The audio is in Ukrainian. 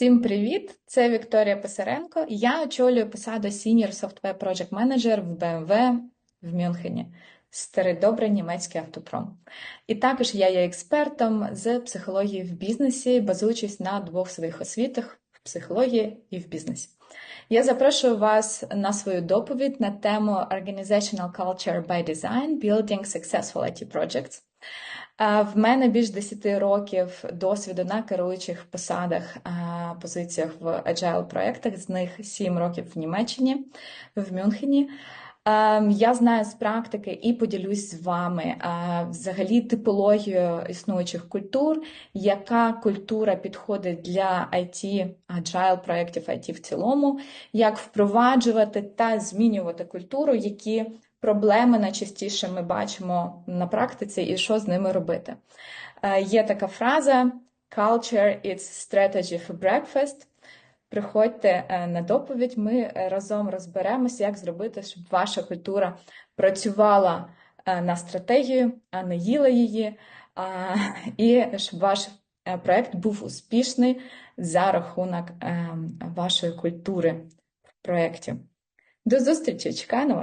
Всім привіт! Це Вікторія Писаренко. Я очолюю посаду Senior Software Project Manager в BMW в Мюнхені. Старий добрий німецький автопром. І також я є експертом з психології в бізнесі, базуючись на двох своїх освітах в психології і в бізнесі. Я запрошую вас на свою доповідь на тему Organizational Culture by Design Building Successful IT Projects. В мене більш 10 років досвіду на керуючих посадах, позиціях в agile проєктах, з них 7 років в Німеччині, в Мюнхені. Я знаю з практики і поділюсь з вами взагалі типологію існуючих культур, яка культура підходить для IT, agile проєктів IT в цілому, як впроваджувати та змінювати культуру, які проблеми найчастіше ми бачимо на практиці і що з ними робити. Е, є така фраза Culture is strategy for breakfast. Приходьте е, на доповідь, ми разом розберемося, як зробити, щоб ваша культура працювала е, на стратегію, а не їла її, і щоб ваш проєкт був успішний за рахунок вашої культури в проєкті. До зустрічі! Чекаю на вас!